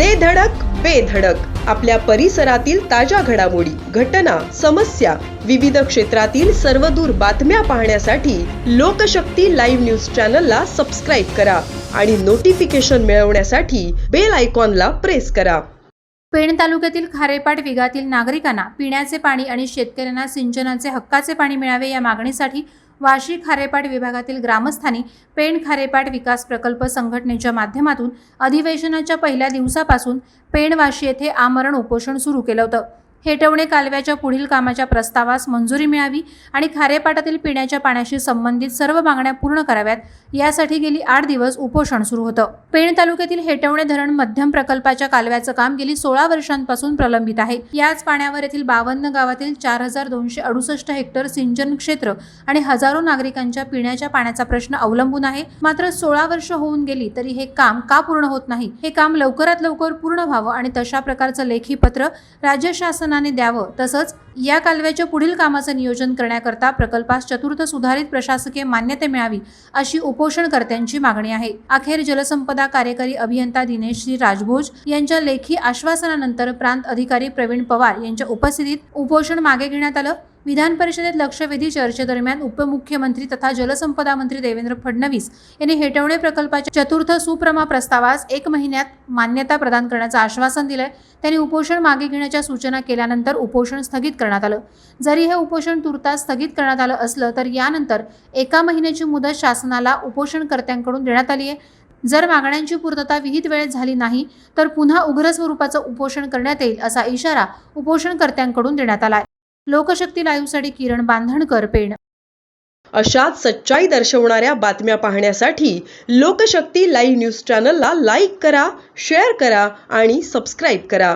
दे धडक बेधडक आपल्या परिसरातील ताज्या घडामोडी घटना समस्या विविध क्षेत्रातील सर्वदूर बातम्या पाहण्यासाठी लोकशक्ती लाईव्ह न्यूज चॅनलला सबस्क्राईब करा आणि नोटिफिकेशन मिळवण्यासाठी बेल आयकॉनला प्रेस करा. पेण तालुक्यातील खारेपाट विघातील नागरिकांना पिण्याचे पाणी आणि शेतकऱ्यांना सिंचनाचे हक्काचे पाणी मिळावे या मागणीसाठी वाशी खारेपाट विभागातील ग्रामस्थांनी पेण खारेपाट विकास प्रकल्प संघटनेच्या माध्यमातून अधिवेशनाच्या पहिल्या दिवसापासून पेणवाशी येथे आमरण उपोषण सुरू केलं होतं. हेटवणे कालव्याच्या पुढील कामाच्या प्रस्तावास मंजुरी मिळावी आणि खारेपाटातील पिण्याच्या पाण्याशी संबंधित सर्व मागण्या पूर्ण कराव्यात यासाठी गेली आठ दिवस उपोषण सुरू होतं. पेण तालुक्यातील हेटवणे धरण मध्यम प्रकल्पाच्या कालव्याचं काम गेली सोळा वर्षांपासून प्रलंबित आहे. याच पाण्यावर येथील बावन्न गावातील चार हजार दोनशे अडुसष्ट हेक्टर सिंचन क्षेत्र आणि हजारो नागरिकांच्या पिण्याच्या पाण्याचा प्रश्न अवलंबून आहे. मात्र सोळा वर्ष होऊन गेली तरी हे काम का पूर्ण होत नाही? हे काम लवकरात लवकर पूर्ण व्हावं आणि तशा प्रकारचं लेखी पत्र राज्य प्रशासनाने द्यावं. तसंच या कालव्याच्या पुढील कामाचं नियोजन करण्याकरता प्रकल्पास चतुर्थ सुधारित प्रशासकीय मान्यता मिळावी अशी उपोषणकर्त्यांची मागणी आहे. अखेर जलसंपदा कार्यकारी अभियंता दिनेश श्री राजभोज यांच्या लेखी आश्वासनानंतर प्रांत अधिकारी प्रवीण पवार यांच्या उपस्थितीत उपोषण मागे घेण्यात आलं. विधान परिषदेत लक्षवेधी चर्चेदरम्यान उपमुख्यमंत्री तथा जलसंपदा मंत्री देवेंद्र फडणवीस यांनी हेटवणे प्रकल्पाच्या चतुर्थ सुप्रमा प्रस्तावास एक महिन्यात मान्यता प्रदान करण्याचं आश्वासन दिलंय. त्यांनी उपोषण मागे घेण्याच्या सूचना केल्यानंतर उपोषण स्थगित करण्यात आलं. जरी हे उपोषण तुर्तास स्थगित करण्यात आलं असलं तर यानंतर एका महिन्याची मुदत शासनाला उपोषणकर्त्यांकडून देण्यात आली आहे. जर मागण्यांची पूर्तता विहित वेळेत झाली नाही तर पुन्हा उग्र स्वरूपाचं उपोषण करण्यात येईल असा इशारा उपोषणकर्त्यांकडून देण्यात आलाय लोकशक्ती लाईव्हसाठी किरण बांधणकर पेण. अशाच सच्चाई दर्शवणाऱ्या बातम्या पाहण्यासाठी लोकशक्ती लाईव्ह न्यूज चॅनलला लाईक करा शेअर करा आणि सबस्क्राईब करा.